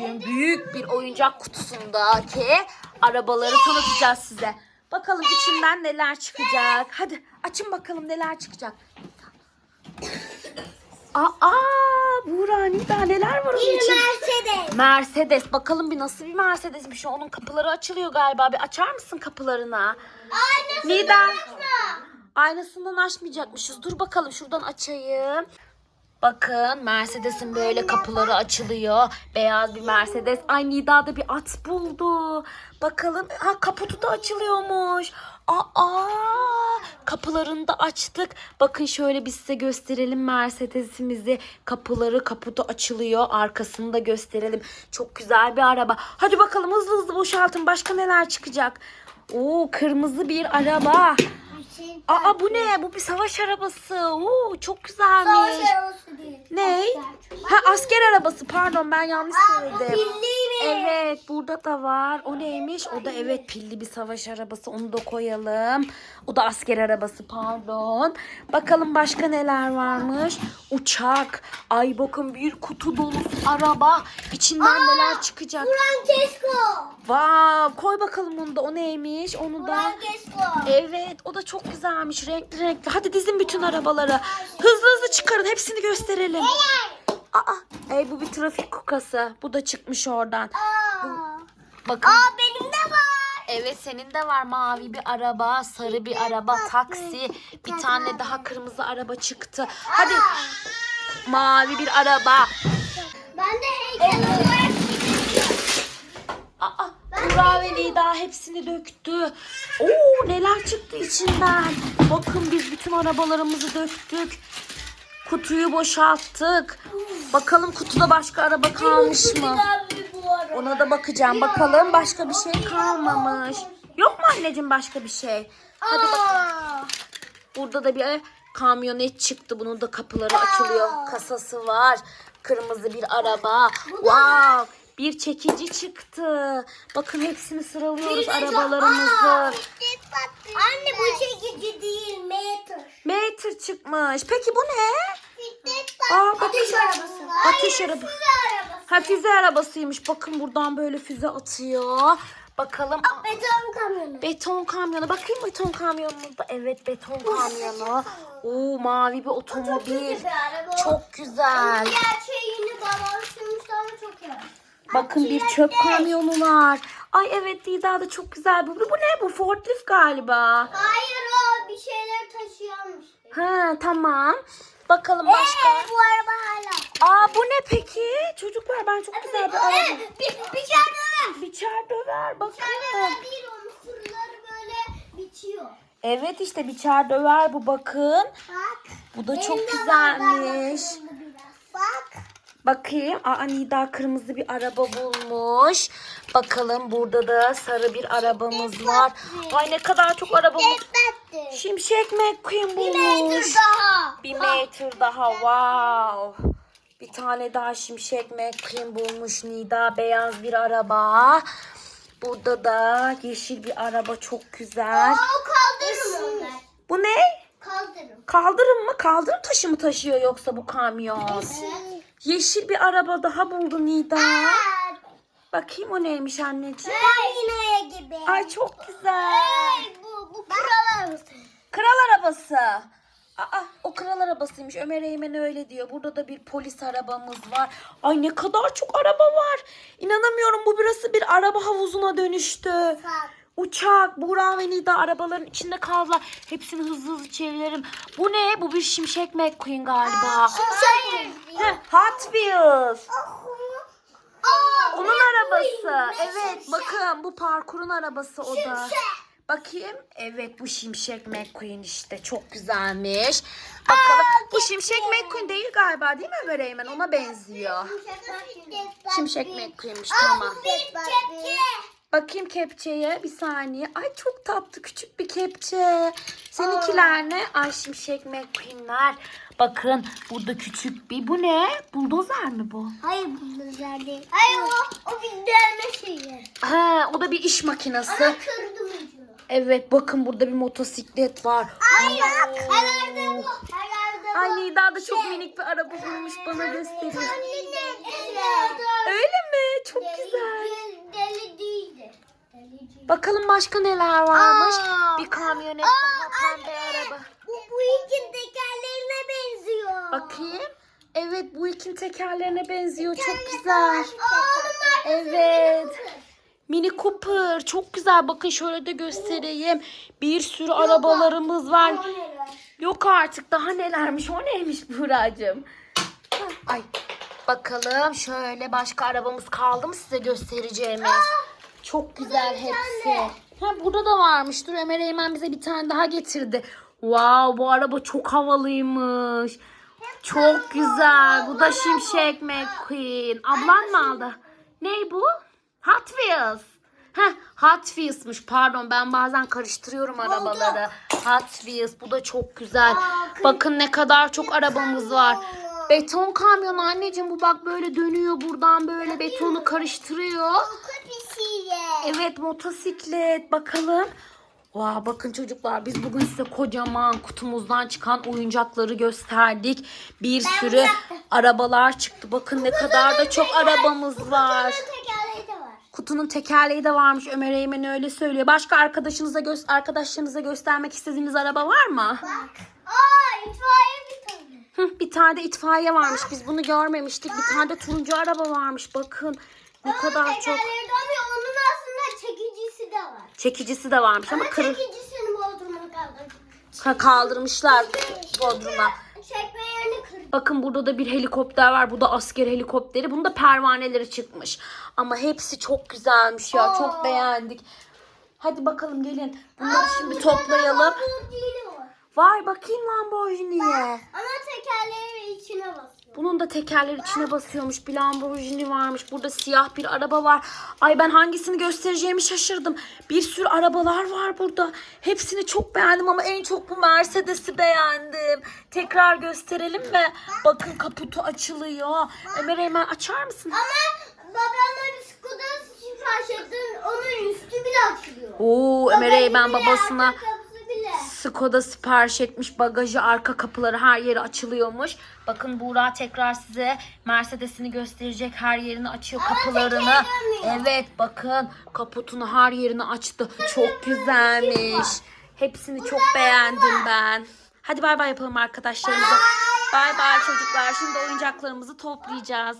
bugün büyük bir oyuncak kutusundaki arabaları tanıtacağız size. Bakalım içinden neler çıkacak. Hadi açın bakalım neler çıkacak. Aa, Buğra Nida neler var onun Bir için? Mercedes. Mercedes. Bakalım bir nasıl bir Mercedes'miş. o. Onun kapıları açılıyor galiba. Bir açar mısın kapılarını? Aynasını Nida. açma. Aynasından açmayacakmışız. Dur bakalım şuradan açayım. Bakın Mercedes'in böyle kapıları açılıyor. Beyaz bir Mercedes. Ay Nida da bir at buldu. Bakalım. Ha kaputu da açılıyormuş. Aa kapılarını da açtık. Bakın şöyle biz size gösterelim Mercedes'imizi. Kapıları kaputu açılıyor. Arkasını da gösterelim. Çok güzel bir araba. Hadi bakalım hızlı hızlı boşaltın. Başka neler çıkacak? Oo kırmızı bir araba. Aa bu ne? Bu bir savaş arabası. Oo çok güzelmiş. Savaş arabası değil. Ne? Asker. Ha asker arabası. Pardon ben yanlış Aa, bu söyledim. Evet burada da var. O neymiş? O da evet pilli bir savaş arabası. Onu da koyalım. O da asker arabası pardon. Bakalım başka neler varmış. Uçak. Ay bakın bir kutu dolusu araba. İçinden neler çıkacak. Francesco. Vav koy bakalım onu da. O neymiş? Onu da. Francesco. Evet o da çok güzelmiş renkli renkli. Hadi dizin bütün arabaları. Hızlı hızlı çıkarın hepsini gösterelim. Aa, ey bu bir trafik kukası. Bu da çıkmış oradan. Aa. Bakın. Aa benim de var. Evet senin de var mavi bir araba, sarı bir araba, taksi. Bir tane daha kırmızı araba çıktı. Hadi mavi bir araba. Ben de heykel olarak Aa, ve Nida hepsini döktü. Oo neler çıktı içinden. Bakın biz bütün arabalarımızı döktük. Kutuyu boşalttık. Bakalım kutuda başka araba kalmış mı? Ona da bakacağım. Bakalım başka bir şey kalmamış. Yok mu anneciğim başka bir şey? Hadi bak. Aa. Burada da bir kamyonet çıktı. Bunun da kapıları açılıyor. Kasası var. Kırmızı bir araba. Wow. Bir çekici çıktı. Bakın hepsini sıralıyoruz arabalarımızı. Anne bu çekici değil meter. Mater çıkmış. Peki bu ne? Aa, bakın. Ateş arabası. Ateş Hayır, araba- füze arabası. Ha füze arabasıymış. Bakın buradan böyle füze atıyor. Bakalım. Beton kamyonu. Beton kamyonu. Bakayım beton kamyonumuzda. Evet beton kamyonu. Oo mavi bir otomobil. Kötü bir araba. Çok güzel. Gerçeğini babam ama çok iyi. Bakın bir çöp kamyonu var. Ay evet Dida da çok güzel. Bu, bu ne? Bu forklift galiba. Hayır o bir şeyler taşıyormuş. Ha tamam. Bakalım başka. Ee, bu araba hala. Aa bu ne peki? Çocuklar ben çok güzel bir araba. Ee, bir, bir şey döver. Biçer döver Bir bakın. döver değil onun fırları böyle bitiyor. Evet işte biçer döver bu bakın. Bak. Bu da Benim çok güzelmiş. Bak. Bakayım. Aa Nida kırmızı bir araba bulmuş. Bakalım burada da sarı bir arabamız var. Ay ne kadar çok arabamız. Şimşek McQueen Bir metre bulmuş. daha. Bir metre daha wow. Bir tane daha şimşek McQueen bulmuş Nida beyaz bir araba. Burada da yeşil bir araba çok güzel. Aa, kaldırım. Bu ne? Kaldırım. Kaldırım mı? Kaldırım taşı mı taşıyor yoksa bu kamyon? Evet. Yeşil bir araba daha buldu Nida. Aa, Bakayım o neymiş anneciğim. Yine gibi. Ay çok güzel. Ay, bu, bu kuralar Kral arabası. Aa, o kral arabasıymış. Ömer Eymen öyle diyor. Burada da bir polis arabamız var. Ay ne kadar çok araba var. İnanamıyorum bu burası bir araba havuzuna dönüştü. Bak. Uçak, Buğra ve Nida arabaların içinde kaldılar. Hepsini hızlı hızlı çevirelim. Bu ne? Bu bir şimşek McQueen galiba. Hayır. Heh, Hot Wheels. Aa, Onun arabası. Evet şimşek? bakın bu parkurun arabası o da. Şimşek. Bakayım. Evet bu Şimşek McQueen işte. Çok güzelmiş. Bakalım. bu Şimşek McQueen değil galiba değil mi Ömer Eymen? Ona benziyor. Şimşek McQueen'miş tamam. Bakayım kepçeye bir saniye. Ay çok tatlı küçük bir kepçe. Seninkiler ne? Ay Şimşek McQueen'ler. Bakın burada küçük bir bu ne? Buldozer mi bu? Hayır bu güzel değil. Hayır o, o bir delme şeyi. Ha, o da bir iş makinesi. Ama kırdım ucunu. Evet bakın burada bir motosiklet var. Hayır. Herhalde bu. Herhalde bu. Ay Nida da çok minik bir araba bulmuş bana gösteriyor. Öyle mi? Çok Bakalım başka neler varmış. Aa. Bir kamyonet Aa, daha pembe anne. araba. Bu bu ikin tekerlerine benziyor. Bakayım. Evet bu ilkin tekerlerine benziyor. Çok Aa, güzel. arkasında Evet. bir. Mini Cooper. Çok güzel. Bakın şöyle de göstereyim. Bir sürü arabalarımız var. Yok artık daha nelermiş. O neymiş Buğra'cığım? Ay. Bakalım şöyle başka arabamız kaldı mı size göstereceğimiz? Çok güzel hepsi. Ha burada da varmış. Dur Ömer Eymen bize bir tane daha getirdi. Wow bu araba çok havalıymış. Çok güzel. Bu da Şimşek McQueen. Ablan mı aldı? Ne bu? Hot Wheels. Heh, Hot Wheels'mış. Pardon ben bazen karıştırıyorum arabaları. Hot Wheels. Bu da çok güzel. Bakın ne kadar çok arabamız var. Beton kamyon anneciğim bu bak böyle dönüyor buradan böyle betonu karıştırıyor. Pisiyle. Evet motosiklet bakalım. Vay bakın çocuklar biz bugün size kocaman kutumuzdan çıkan oyuncakları gösterdik. Bir Ben sürü bıraktım. arabalar çıktı. Bakın ne kadar da çok Teker- arabamız var. Kutunun tekerleği de var. Kutunun tekerleği de varmış. Ömer Eymen öyle söylüyor. Başka arkadaşınıza gö arkadaşlarınıza göstermek istediğiniz araba var mı? Bak. Aa itfaiye bir tane. Hı, bir tane de itfaiye varmış. Biz bunu görmemiştik. Bir tane de turuncu araba varmış. Bakın ne kadar çok. Tekerleği de var. Onun aslında çekicisi de var. Çekicisi de varmış ama Ama kırı çekicisini Bodrum'a kaldırdım. ka- kaldırmışlar Bodrum'a. Çekme yerini kırdım. Bakın burada da bir helikopter var. Bu da asker helikopteri. Bunun da pervaneleri çıkmış. Ama hepsi çok güzelmiş ya. Çok Aa. beğendik. Hadi bakalım gelin. Bunları şimdi toplayalım. Var. Bakayım Lamborghini'ye. Ama tekerleği içine basıyor. Bunun da tekerleri içine basıyormuş. Bir Lamborghini varmış. Burada siyah bir araba var. Ay ben hangisini göstereceğimi şaşırdım. Bir sürü arabalar var burada. Hepsini çok beğendim ama en çok bu Mercedes'i beğendim. Tekrar gösterelim mi? Bakın kaputu açılıyor. Ömer hemen açar mısın? Ama babamla bir Skoda sipariş ettim. Onun üstü bile açılıyor. Oo Ömer Eymen babasına. Skoda sipariş etmiş. Bagajı, arka kapıları her yeri açılıyormuş. Bakın Buğra tekrar size Mercedes'ini gösterecek. Her yerini açıyor kapılarını. Evet bakın kaputunu her yerini açtı. Çok güzelmiş. Hepsini çok beğendim ben. Hadi bay bay yapalım arkadaşlarımıza. Bay bay çocuklar. Şimdi oyuncaklarımızı toplayacağız.